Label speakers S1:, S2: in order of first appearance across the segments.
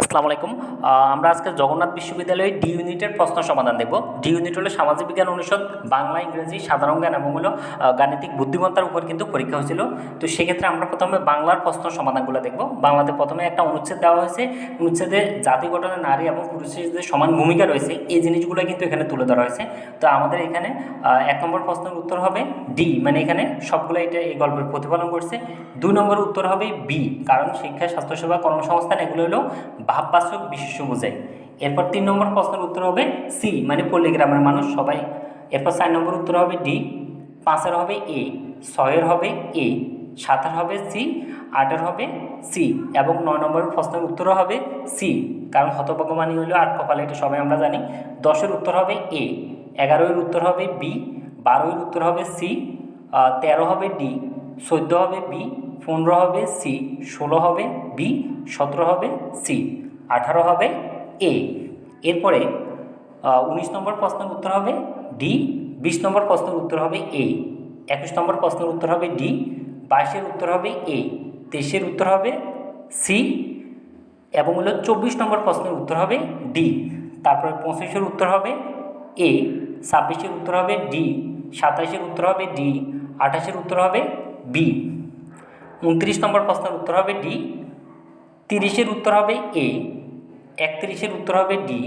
S1: আসসালামু আলাইকুম। আমরা আজকে জগন্নাথ বিশ্ববিদ্যালয়ে ডি ইউনিটের প্রশ্ন সমাধান দেখব। ডি ইউনিট হলো সামাজিক বিজ্ঞান অনুষদ, বাংলা, ইংরেজি, সাধারণ জ্ঞান এবং হলো গাণিতিক বুদ্ধিমত্তার উপর কিন্তু পরীক্ষা হয়েছিল। তো সেক্ষেত্রে আমরা প্রথমে বাংলার প্রশ্ন সমাধানগুলো দেখব। বাংলাতে প্রথমে একটা অনুচ্ছেদ দেওয়া হয়েছে। অনুচ্ছেদে জাতি গঠনে নারী এবং পুরুষের সমান ভূমিকা রয়েছে। এই জিনিসগুলো কিন্তু এখানে তুলে ধরা হয়েছে। তো আমাদের এখানে এক নম্বর প্রশ্নের উত্তর হবে ডি মানে এখানে সবগুলো এটা এই গল্পের প্রতিফলন করছে দুই নম্বর উত্তর হবে বি কারণ শিক্ষা, স্বাস্থ্যসেবা, কর্মসংস্থান, এগুলো হলো ভাববাচক বিশেষ্য বোঝায়। এরপর তিন নম্বর প্রশ্নের উত্তর হবে সি মানে পল্লীগ্রামের মানুষ সবাই। এরপর চার নম্বর উত্তর হবে ডি পাঁচের হবে এ ছয়ের হবে এ সাতের হবে সি আটের হবে সি এবং নয় নম্বরের প্রশ্নের উত্তর হবে সি কারণ হতভাগ্য মানে হলো আট কপালে, এটা সবাই আমরা জানি। দশের উত্তর হবে এ এগারোয়ের উত্তর হবে বি বারোয়ের উত্তর হবে সি তেরো হবে ডি চোদ্দ হবে বি পনেরো হবে সি ষোলো হবে বি সতেরো হবে সি আঠারো হবে এ এরপরে উনিশ নম্বর প্রশ্নের উত্তর হবে ডি বিশ নম্বর প্রশ্নের উত্তর হবে এ একুশ নম্বর প্রশ্নের উত্তর হবে ডি বাইশের উত্তর হবে এ তেইশের উত্তর হবে সি এবং হলো চব্বিশ নম্বর প্রশ্নের উত্তর হবে ডি তারপরে পঁচিশের উত্তর হবে এ ছাব্বিশের উত্তর হবে ডি সাতাশের উত্তর হবে ডি আঠাশের উত্তর হবে বি উনত্রিশ নম্বর প্রশ্নের উত্তর হবে ডি, তিরিশের উত্তর হবে এ, একত্রিশের উত্তর হবে ডি,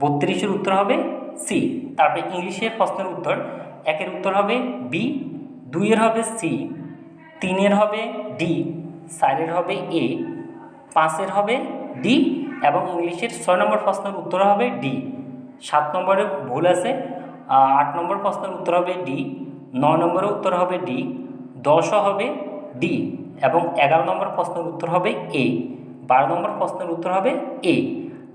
S1: বত্রিশের উত্তর হবে সি। তারপরে ইংলিশের প্রশ্নের উত্তর, একের উত্তর হবে বি, দুইয়ের হবে সি, তিনের হবে ডি, চারের হবে এ, পাঁচের হবে ডি এবং ইংলিশের ছয় নম্বর প্রশ্নের উত্তর হবে ডি। সাত নম্বরে ভুল আছে আট নম্বর প্রশ্নের উত্তর হবে ডি, নয় নম্বরের উত্তর হবে ডি, দশও হবে ডি এবং এগারো নম্বর প্রশ্নের উত্তর হবে এ, বারো নম্বর প্রশ্নের উত্তর হবে এ।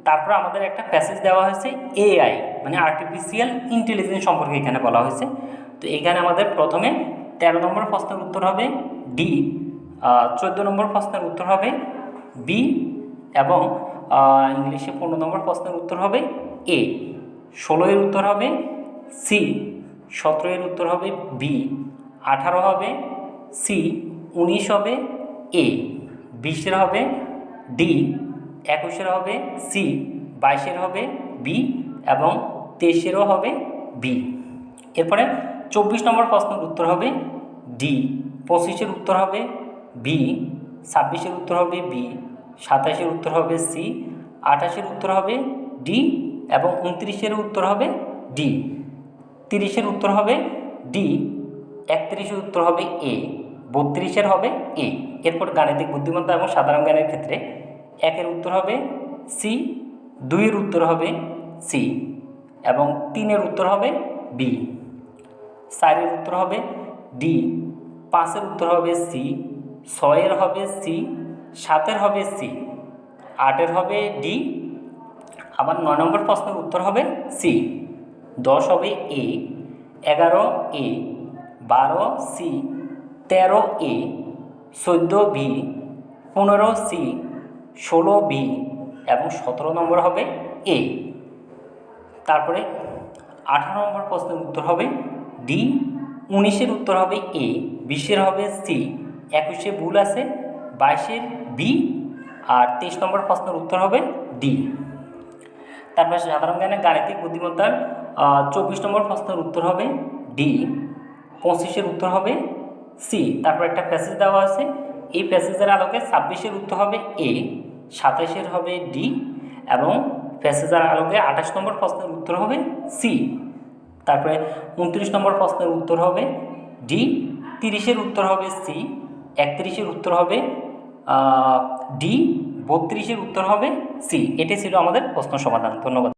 S1: তারপর আমাদের একটা প্যাসেজ দেওয়া হয়েছে এআই মানে আর্টিফিশিয়াল ইন্টেলিজেন্স সম্পর্কে এখানে বলা হয়েছে। তো এখানে আমাদের প্রথমে তেরো নম্বর প্রশ্নের উত্তর হবে ডি চোদ্দ নম্বর প্রশ্নের উত্তর হবে বি এবং ইংলিশে পনেরো নম্বর প্রশ্নের উত্তর হবে এ। ষোলো এর উত্তর হবে সি, সতেরো এর উত্তর হবে বি, আঠারো হবে সি উনিশ হবে এ বিশের হবে ডি একুশের হবে সি বাইশের হবে বি এবং তেইশেরও হবে বি। এরপরে চব্বিশ নম্বর প্রশ্নের উত্তর হবে ডি পঁচিশের উত্তর হবে বি ছাব্বিশের উত্তর হবে বি সাতাশের উত্তর হবে সি আঠাশের উত্তর হবে ডি এবং উনত্রিশের উত্তর হবে ডি। তিরিশের উত্তর হবে ডি একত্রিশের উত্তর হবে এ। বত্রিশের হবে এ। এরপর গাণিতিক বুদ্ধিমত্তা এবং সাধারণ জ্ঞানের ক্ষেত্রে একের উত্তর হবে সি, দুইয়ের উত্তর হবে সি এবং তিনের উত্তর হবে বি। চারের উত্তর হবে ডি, পাঁচের উত্তর হবে সি, ছয়ের হবে সি, সাতের হবে সি, আটের হবে ডি। আবার নয় নম্বর প্রশ্নের উত্তর হবে সি। দশ হবে এ, এগারো এ, বারো সি তেরো এ চোদ্দ বি, পনেরো সি, ষোলো বি এবং সতেরো নম্বর হবে এ। তারপরে আঠারো নম্বর প্রশ্নের উত্তর হবে ডি, উনিশের উত্তর হবে এ, বিশের হবে সি, একুশে ভুল আছে, বাইশের বি, আর তেইশ নম্বর প্রশ্নের উত্তর হবে ডি। তারপরে সাধারণ জ্ঞানে গাণিতিক বুদ্ধিমত্তার চব্বিশ নম্বর প্রশ্নের উত্তর হবে ডি, পঁচিশের উত্তর হবে সি, তারপর একটা প্যাসেজ দেওয়া আছে। এই প্যাসেজের আলোকে ছাব্বিশের উত্তর হবে এ, সাতাশের হবে ডি, এবং প্যাসেজের আলোকে আঠাশ নম্বর প্রশ্নের উত্তর হবে সি। তারপরে উনত্রিশ নম্বর প্রশ্নের উত্তর হবে ডি, তিরিশের উত্তর হবে সি, একত্রিশের উত্তর হবে ডি, বত্রিশের উত্তর হবে সি। এটাই ছিল আমাদের প্রশ্ন সমাধান। ধন্যবাদ।